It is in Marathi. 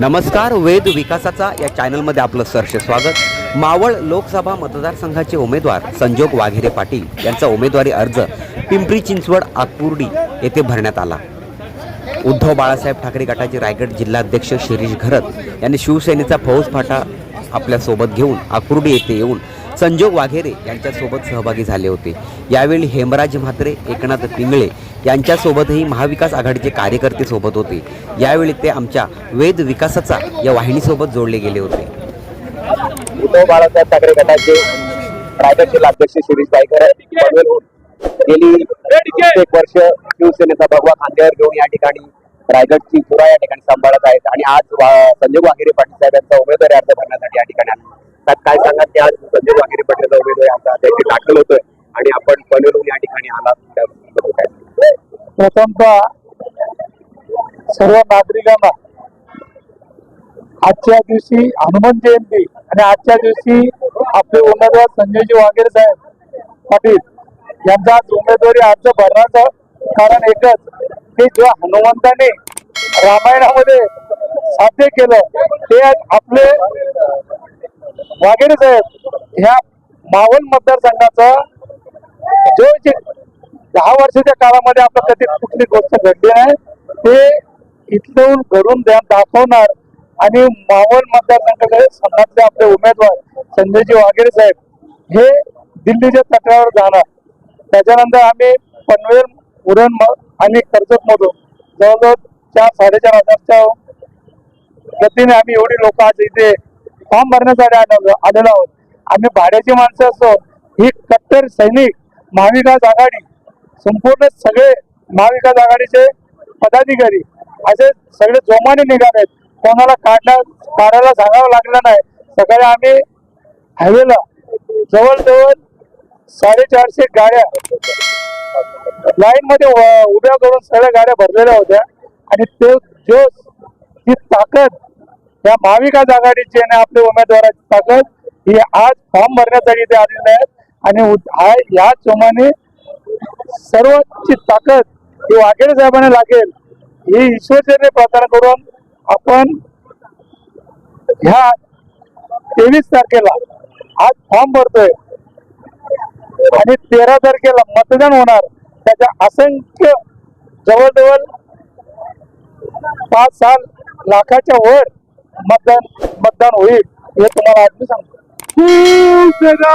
नमस्कार वेद विकासाचा या चॅनलमध्ये आपलं सरसे स्वागत. मावळ लोकसभा मतदारसंघाचे उमेदवार संजोग वाघेरे पाटील यांचा उमेदवारी अर्ज पिंपरी चिंचवड आकुर्डी येथे भरण्यात आला. उद्धव बाळासाहेब ठाकरे गटाचे रायगड जिल्हाध्यक्ष शिरीष घरत यांनी शिवसेनेचा फौज फाटा आपल्यासोबत घेऊन आकुर्डी येथे येऊन संजोग वाघेरे यांच्यासोबत सहभागी झाले होते. यावेळी हेमराज म्हात्रे एकनाथ पिंगळे यांच्यासोबतही महाविकास आघाडीचे कार्यकर्ते सोबत होते. यावेळी ते आमच्या वेद विकासाचा या वाहिनीसोबत जोडले गेले होते. उद्धव बाळासाहेब ठाकरे गटाचे रायगड अध्यक्ष शिरीष गायकर गेली. एक वर्ष शिवसेनेचा भगवा खांद्यावर घेऊन या ठिकाणी रायगडची पुरा या ठिकाणी सांभाळत आहेत. आणि आज संजय वाघेरे पाटील साहेब यांचा उमेदवारी अर्ज भरण्यासाठी या ठिकाणी आले त्यात काय सांगा की आज संजय वाघेरे पाटीलचा उमेदवार आता त्याची दाखल होतोय. आणि आपण पनवेलहून या ठिकाणी आला प्रथमतः सर्व नागरिकांना आजच्या दिवशी हनुमान जयंती आणि आजच्या दिवशी आपले उमेदवार संजयजी वाघेरे साहेब पाटील यांचा आज उमेदवारी अर्ज भरण्याचं कारण एकच की जेव्हा हनुमंताने रामायणामध्ये साध्य केलं ते आज आपले वाघेरे साहेब ह्या मावळ मतदारसंघाचा जो जे दहा वर्षाच्या काळामध्ये आपल्या कधी कुठली गोष्ट घडली आहे ते इथून घडून ध्यान दाखवणार. आणि मावळ मतदारसंघाचे संघातले आपले उमेदवार संजयजी वाघेरे साहेब हे दिल्लीच्या तटावर जाणार. त्याच्यानंतर आम्ही पनवेल उरण म- आणि कर्जत मधून जवळजवळ चार साडेचार हजारच्या गतीने आम्ही एवढी लोक आज इथे फॉर्म भरण्यासाठी आलेलो आलेलो आहोत. आम्ही भाड्याची माणसं असतो. ही कट्टर सैनिक महाविकास आघाडी संपूर्ण सगळे महाविकास आघाडीचे पदाधिकारी असे सगळे जोमाने निघालेत कोणाला काढण्या काढायला सांगावं लागलं नाही. सकाळी आम्ही हायवेला जवळजवळ साडेचारशे गाड्या लाईन मध्ये उभ्या करून सगळ्या गाड्या भरलेल्या होत्या. आणि ते जोश ती ताकद या महाविकास आघाडीचे आणि आपले उमेदवाराची ताकद ही आज फॉर्म भरण्यासाठी ते आलेले आहेत आणि हा या जोमाने सर्वची ताकद ही वाघेरे साहेबांना लागेल. ही ईश्वरचरणी प्रार्थना करून आपण ह्या तेवीस तारखेला आज फॉर्म भरतोय. आणि तेरा तारखेला मतदान होणार. त्याच्या असंख्य जवळजवळ पाच सहा लाखाच्या वर मतदान मतदान हो तुम्हारा आज सामने शिवसेना